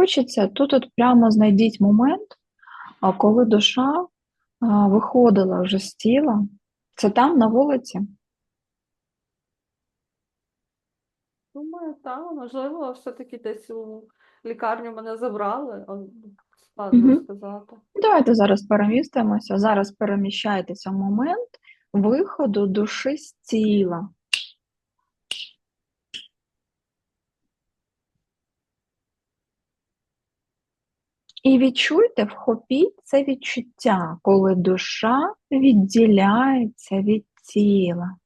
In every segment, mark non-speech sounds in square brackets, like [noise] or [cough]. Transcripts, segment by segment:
Хочеться тут от прямо знайдіть момент, коли душа виходила вже з тіла. Це там, на вулиці? Думаю, так, можливо, все-таки десь у лікарню мене забрали, складно Мгм. сказати. Давайте зараз перемістимося. Зараз переміщайтеся в момент виходу душі з тіла. І відчуйте, вхопіть це відчуття, коли душа відділяється від тіла.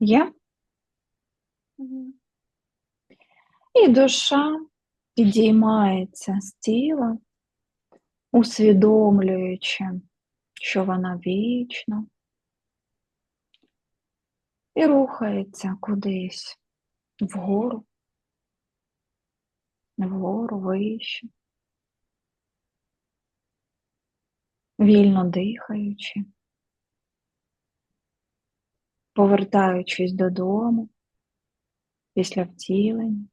Є? І душа підіймається з тіла, усвідомлюючи, що вона вічна, і рухається кудись вгору, вгору, вище, вільно дихаючи, повертаючись додому після втілення,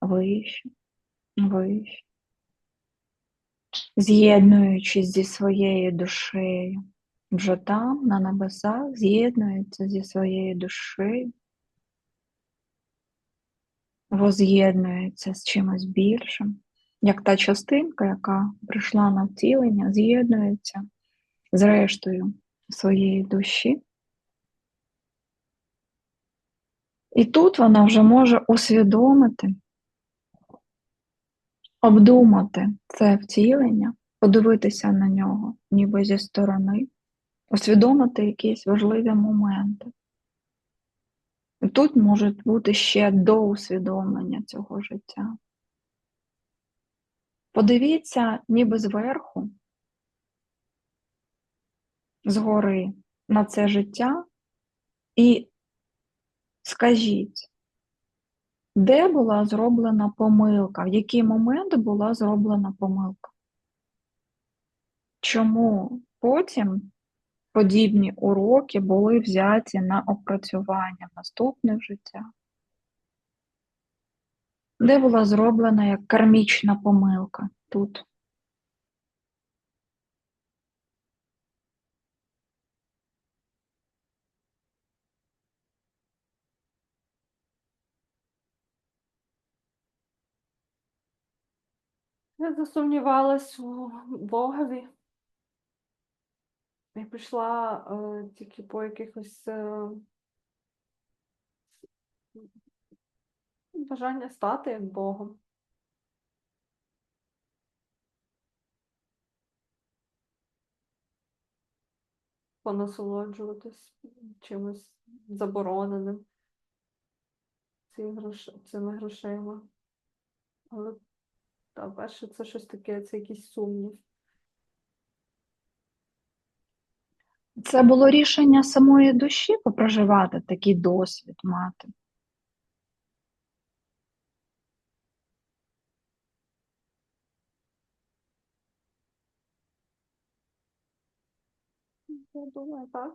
вище, вище, з'єднуючись зі своєю душею, вже там, на небесах, з'єднується зі своєю душею, воз'єднується з чимось більшим, як та частинка, яка прийшла на втілення, з'єднується з рештою своєї душі. І тут вона вже може усвідомити, обдумати це втілення, подивитися на нього, ніби зі сторони, усвідомити якісь важливі моменти. І тут можуть бути ще до усвідомлення цього життя. Подивіться ніби зверху, згори на це життя і скажіть, де була зроблена помилка, в який момент була зроблена помилка? Чому потім подібні уроки були взяті на опрацювання в наступне життя? Де була зроблена як кармічна помилка тут? Я засумнівалась у Богові. І пішла е, тільки по якихось е, бажання стати як Богом. Понасолоджуватись чимось забороненим цими грошима. Але та перше, це щось таке, це якийсь сумнів. Це було рішення самої душі попроживати такий досвід мати. Я думаю, так.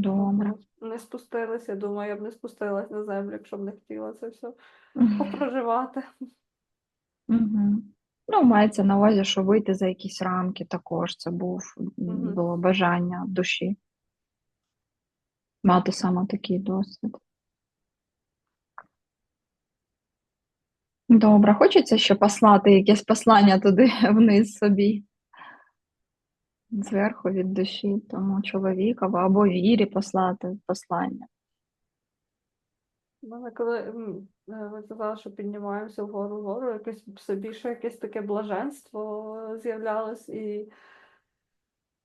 Добре. Не спустилась, я думаю, я б не спустилась на землю, якщо б не хотіла це все попроживати. Угу. Ну, мається на увазі, що вийти за якісь рамки також. Це був, Мгм. було бажання душі мати саме такий досвід. Добре, хочеться ще послати якесь послання туди [laughs] вниз собі. Зверху від душі, тому чоловікові або вірі послати послання. У мене коли е, ви казали, що піднімаємося вгору вгору, якесь все більше якесь таке блаженство з'являлось і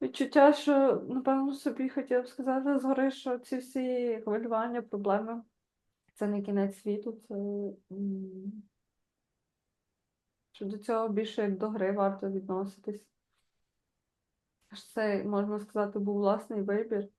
відчуття, що, напевно, собі хотіла б сказати згори, що ці всі хвилювання, проблеми це не кінець світу, це що до цього більше як до гри варто відноситись це, можна сказати, був власний вибір.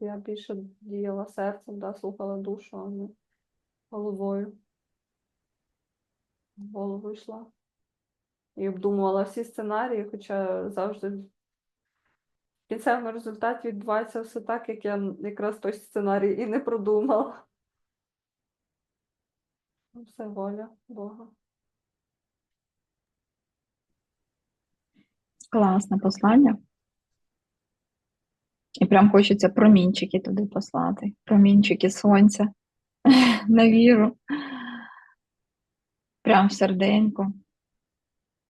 Я більше діяла серцем, да, слухала душу, а не головою. В голову йшла. І обдумувала всі сценарії, хоча завжди в кінцевому результаті відбувається все так, як я якраз той сценарій і не продумала. Ну, Все воля Бога. Класне послання. І прям хочеться промінчики туди послати. Промінчики сонця [laughs] на віру. Прям в серденько.